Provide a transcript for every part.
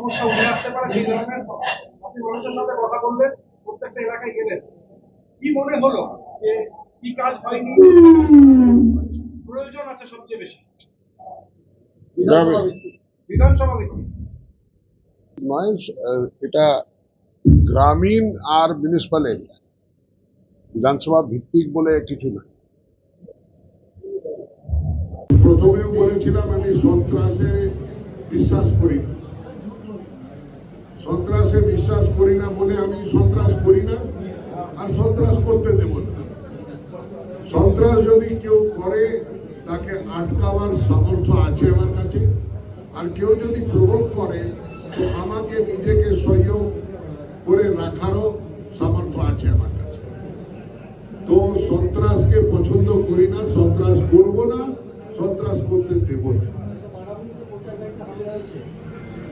সমস্যা উঠে আসতে পারে সেই ধরনের আপনি মানুষের সাথে কথা বললেন প্রত্যেকটা এলাকায় গেলেন। কি মনে হলো যে কি কাজ হয়নি? প্রয়োজন আছে সবচেয়ে বেশি। বিধানসভা নয় আহ, এটা গ্রামীণ আর মিউনিসিপাল এরিয়া। বিধানসভা ভিত্তিক বলে কিছু না। প্রথমেও বলেছিলাম আমি সন্ত্রাসে বিশ্বাস করি না সন্ত্রাসে বিশ্বাস করি না বলে আমি সন্ত্রাস করি না, আর সন্ত্রাস করতে দেব না। সন্ত্রাস যদি কেউ করে, তাকে আটকাওয়ার সামর্থ্য আছে আমার কাছে। আর কেউ যদি প্রভোগ করে, তো আমাকে নিজেকে সংযম করে রাখারও সামর্থ্য আছে আমার কাছে। তো সন্ত্রাসকে পছন্দ করি না, সন্ত্রাস করব না, সন্ত্রাস করতে দেব না।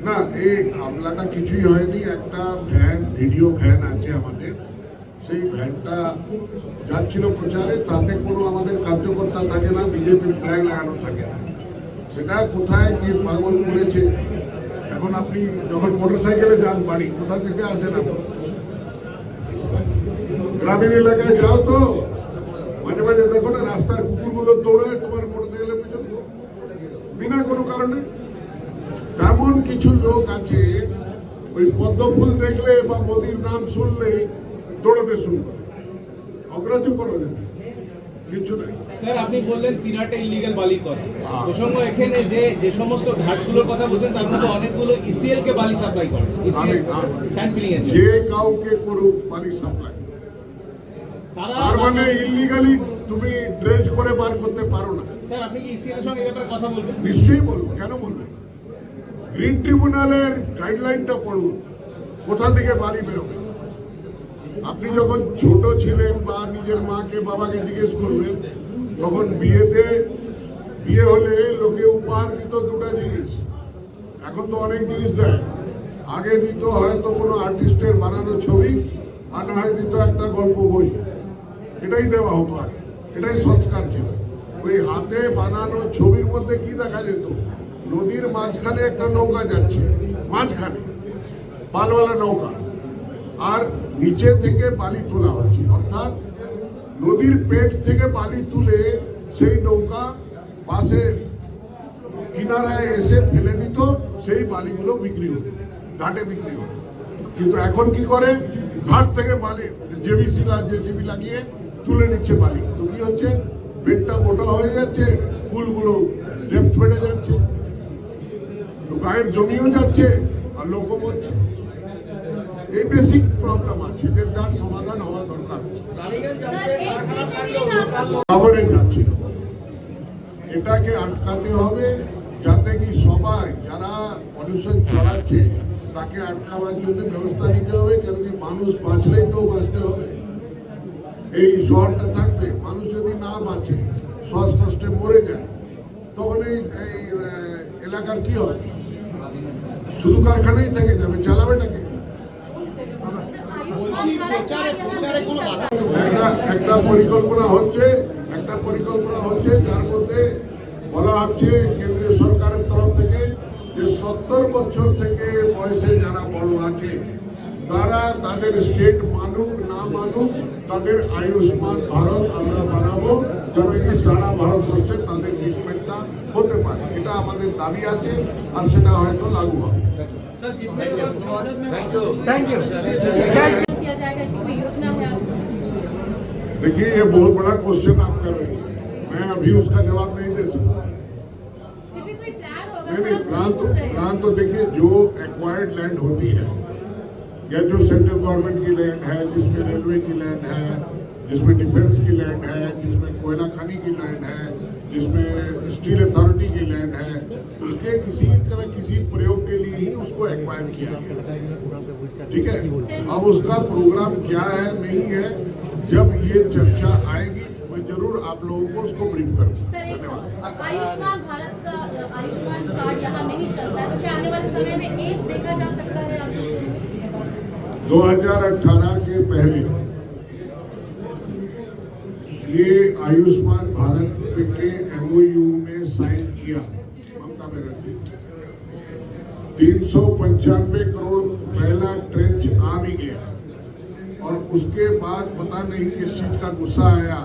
না, এই হামলাটা কিছুই হয়নি, একটা ভ্যান, ভিডিও ভ্যান আছে আমাদের। সেই ভ্যানটা যাচ্ছিল প্রচারে, তাতে কোনো আমাদের কার্যকর্তা থাকে না, বিজেপির ফ্ল্যাগ লাগানো থাকে না। সেটা কোথায়, কি পাগল করেছে? এখন আপনি যখন মোটর সাইকেলে যান, বাড়ি, কোথা থেকে আসেন আপনি? গ্রামীণ এলাকায় যাও তো। মাঝে মাঝে দেখো না, রাস্তার কুকুরগুলো দৌড়ায়, তোমার মোটরসাইকেলের পিছনে। বিনা কোনো কারণে লোক আছে ওই পদ্ম ফুল দেখলে বা মোদির নাম শুনলে দৌড়াতে শুরু করে। অগ্রাহ্য করে দেবে কিছু নাই। স্যার আপনি বললেন তিনহাটে ইলিগাল বালির কথা। হ্যাঁ। প্রসঙ্গ এখানে যে যে সমস্ত ঘাটগুলোর কথা বলছেন তার মধ্যে অনেকগুলো ইসিএল কে বালি সাপ্লাই করে। ইসিএল আমি- আমি- স্যান্ড ফিলিং এর যে কাউকে করুক পানি সাপ্লাই তার মানে ইলিগালি তুমি ড্রেস করে বার করতে পারো না। স্যার আপনি কি ইসিএল এর সঙ্গে ব্যাপারে কথা বলবেন? নিশ্চয়ই বলব। কেন বলব? গ্রিন ট্রিব্যুনালের গাইডলাইনটা পড়ুন। কোথা থেকে বাড়ি বেরোবে? আপনি যখন ছোট ছিলেন বা নিজের মাকে, বাবাকে জিজ্ঞেস করবেন, তখন বিয়েতে, বিয়ে হলে লোকে উপহার দিত দুটা জিনিস। এখন তো অনেক জিনিস দেয়। আগে দিত হয়তো কোনো আর্টিস্টের বানানো ছবি, আর না হয় দিত একটা গল্প বই। এটাই দেওয়া হতো আগে। এটাই সংস্কার ছিল। ওই হাতে বানানো ছবির মধ্যে কি দেখা যেত? নদীর মাঝখানে একটা নৌকা যাচ্ছে, মাঝখানে, পালওয়ালা নৌকা। আর নিচে থেকে বালি তোলা হচ্ছে। অর্থাৎ নদীর পেট থেকে বালি তুলে সেই নৌকা পাশে কিনারায় এসে ফেলে দিত, সেই বালিগুলো বিক্রি হতো, ঘাটে বিক্রি হতো। কিন্তু এখন কি করে? ঘাট থেকে বালি, জেবিসি জেসিবি লাগিয়ে তুলে নিচ্ছে বালি। তো কি হচ্ছে? পেটটা মোটা হয়ে যাচ্ছে কুলগুলো ডেপথ বেড়ে যাচ্ছে। গায়ের জমিও যাচ্ছে আর লোকও মরছে এই বেসিক প্রবলেম আছে যার সমাধান হওয়া দরকার আছে। যাচ্ছে। এটাকে আটকাতে হবে যাতে কি সবাই, যারা পলিউশন ছড়াচ্ছে, তাকে আটকাবার জন্য ব্যবস্থা নিতে হবে, কেন কি মানুষ বাঁচলেই তো বাঁচতে হবে। এই শহরটা থাকবে, মানুষ যদি না বাঁচে শ্বাস কষ্টে মরে যায়, তখন এই, এলাকার কি হবে? শুধু কারখানাই থেকে যাবে চালাবেটাকে একটা একটা পরিকল্পনা হচ্ছে একটা পরিকল্পনা হচ্ছে যার মধ্যে বলা হচ্ছে কেন্দ্রীয় সরকারের তরফ থেকে যে সত্তর বছর থেকে বয়সে যারা বড় আছে তারা তাদের স্টেট মানুক না মানুক তাদের আয়ুষ্মান ভারত আমরা বানাবো। এই সারা ভারতবর্ষে তাদের আমাদের দাবি আছে আর সেটা হয়তো লাগু হবে किया जाएगा ऐसी कोई योजना है आपकी देखिए ये बहुत बड़ा क्वेश्चन आप कर रही हैं मैं अभी उसका जवाब नहीं दे सकता फिर भी कोई प्लान होगा नहीं सर नहीं आप प्लान तो सोच रहे हैं प्लान तो देखिए जो एक्वायर्ड लैंड होती है या जो सेंट्रल गवर्नमेंट की लैंड है जिसमें रेलवे की लैंड है जिसमें डिफेंस की लैंड है जिसमें कोयला खानी की लैंड है जिसमें स्टील अथॉरिटी की लैंड है उसके किसी तरह किसी प्रयोग के लिए ही उसको एक्वायर किया गया। ठीक है? अब उसका प्रोग्राम क्या है नहीं है जब ये चर्चा आएगी मैं ज़रूर आप लोगों को उसको ब्रीफ धन्यवाद आयुष्मान भारत का आयुष्मान कार्ड यहाँ नहीं चलता है तो क्या आने वाले समय में एड्स देखा जा सकता है? आपको 2018 के पहले ये आयुष्मान भारत के एमओयू में साइन किया। ममता बनर्जी। तीन सौ पंचानवे करोड़ पहला ट्रेंच आ भी गया। और उसके बाद पता नहीं किस चीज़ का गुस्सा आया।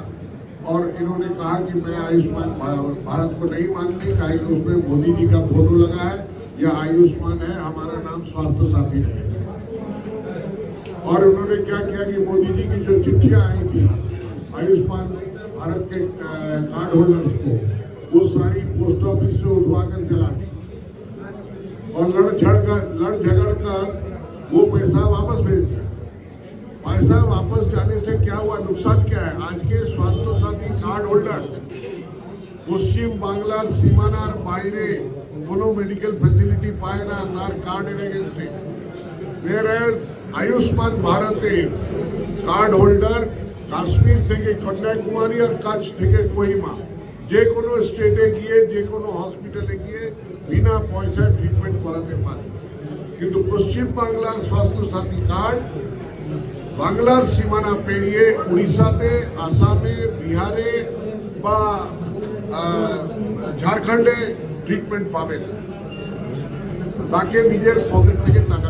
और इन्होंने कहा कि मैं आयुष्मान भारत को नहीं मानती, कहा कि उसमें मोदी जी का फ़ोटो लगा है। या आयुष्मान है, हमारा नाम स्वास्थ्य साथी रहेगा और उन्होंने क्या किया कि मोदी जी की जो चिट्ठियाँ आई थी, आयुष्मान भारत के अ, कार्ड होल्डर्स को वो सारी पोस्ट ऑफिस से उठवा कर चला दी और लड़ झड़ कर लड़ झगड़ कर वो पैसा वापस भेज दिया पैसा वापस जाने से क्या हुआ नुकसान क्या है आज के स्वास्थ्य साथी कार्ड হোল্ডার পশ্চিম বাংলার সীমানার বাইরে কোনো মেডিকেল ফ্যাসিলিটি পায় না তার কার্ডের এগেনস্টে whereas আয়ুষ্মান ভারতে কার্ড হোল্ডার Kashmir থেকে কন্যাকুমারী আর কাছ থেকে কোহিমা। যে কোনো স্টেটে গিয়ে, যে কোনো হসপিটালে গিয়ে বিনা পয়সায় ট্রিটমেন্ট করাতে পারে। কিন্তু পশ্চিম বাংলার স্বাস্থ্য সাথী কার্ড বাংলার সীমানা পেরিয়ে উড়িষ্যাতে, আসামে, বিহারে বা ঝাড়খণ্ডে ট্রিটমেন্ট পাবে না। তাকে নিজের পকেট থেকে টাকা